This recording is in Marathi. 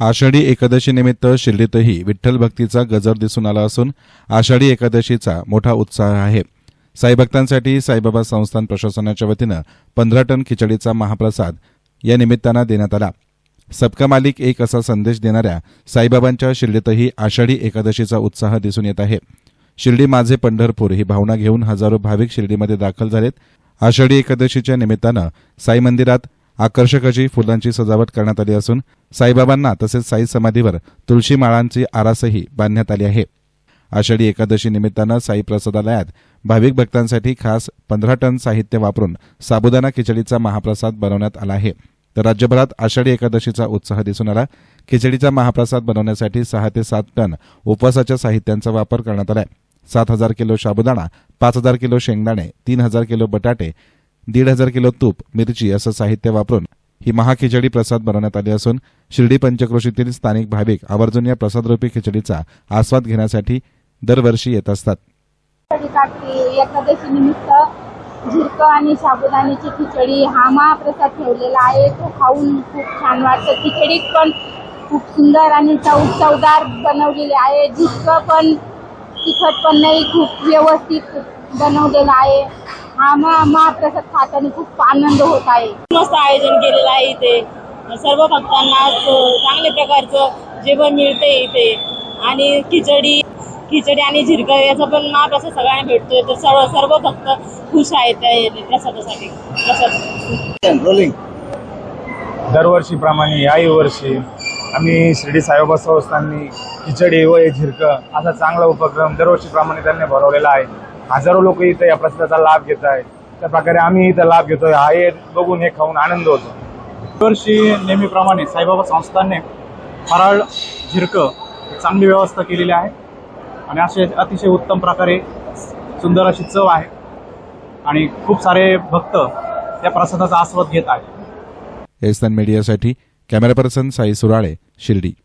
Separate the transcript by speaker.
Speaker 1: आषाढी एकादशीनिमित्त शिर्डीतही विठ्ठल भक्तीचा गजर दिसून आला असून आषाढी एकादशीचा मोठा उत्साह आहे. साई भक्तांसाठी साईबाबा संस्थान प्रशासनाच्या वतीनं पंधरा टन खिचडीचा महाप्रसाद या निमित्तानं देण्यात आला. सबका मालिक एक असा संदेश देणाऱ्या साईबाबांच्या शिर्डीतही आषाढी एकादशीचा उत्साह दिसून येत आहे. शिर्डी माझे पंढरपूर ही भावना घेऊन हजारो भाविक शिर्डीमध्ये दाखल झालेत. आषाढी एकादशीच्या निमित्तानं साई मंदिरात आकर्षक अशी फुलांची सजावट करण्यात आली असून साईबाबांना तसेच साई समाधीवर तुळशी माळांची आरासही बांधण्यात आली आहे. आषाढी एकादशी निमित्तानं साई प्रसादालयात भाविक भक्तांसाठी खास पंधरा टन साहित्य वापरून साबुदाणा खिचडीचा महाप्रसाद बनवण्यात आला आहे. तर राज्यभरात आषाढी एकादशीचा उत्साह दिसून आला. खिचडीचा महाप्रसाद बनवण्यासाठी सहा ते सात टन उपवासाच्या साहित्यांचा वापर करण्यात आलाय. सात हजार किलो साबुदाणा पाच हजार किलो शेंगदाणे तीन हजार किलो बटाटे दीड हजार किलो तूप मिरची असं साहित्य वापरून ही महाखिचडी प्रसाद बनवण्यात आली असून शिर्डी पंचक्रोशीतील स्थानिक भाविक आवर्जून या प्रसादरूपी खिचडीचा आस्वाद घेण्यासाठी दरवर्षी येत असतात.
Speaker 2: एकादशी निमित्त झुरकं आणि साबुदाण्याची खिचडी हा महाप्रसाद ठेवलेला आहे. तो खाऊन खूप छान वाटतं. खिचडीत पण खूप सुंदर आणि चव चवदार बनवलेली आहे. झुरकं पण तिखट पण नाही खूप व्यवस्थित बनवलेलं आहे. हा महा महाप्रसाद खाताना खूप आनंद होत आहे.
Speaker 3: मस्त आयोजन केलेलं आहे इथे. सर्व भक्तांना चांगल्या प्रकारचं जेवण मिळते इथे. आणि खिचडी खिचडी आणि झिरकं याचा पण महाप्रसाद सगळ्यांना भेटतोय. तर सर्व सर्व भक्त खुश आहेत त्या प्रसादासाठी. प्रसाद.
Speaker 4: रोलिंग दरवर्षीप्रमाणे याही वर्षी आम्ही शिर्डी साईबाबा संस्थांनी खिचडी व हे झिरकं असा चांगला उपक्रम दरवर्षीप्रमाणे त्यांनी भरवलेला आहे. हजारो लोक इथं या प्रसादाचा लाभ घेत आहेत. त्या प्रकारे आम्ही इथं लाभ घेतोय. हा हे बघून हे खाऊन आनंद होतो.
Speaker 5: दरवर्षी नेहमीप्रमाणे साईबाबा संस्थानने फराळ झिरकं चांगली व्यवस्था केलेली आहे. आणि असे अतिशय उत्तम प्रकारे सुंदर अशी चव आहे. आणि खूप सारे भक्त या प्रसादाचा आस्वाद घेत आहेत.
Speaker 1: एसन मीडियासाठी कॅमेरा पर्सन साई सुराळे शिर्डी.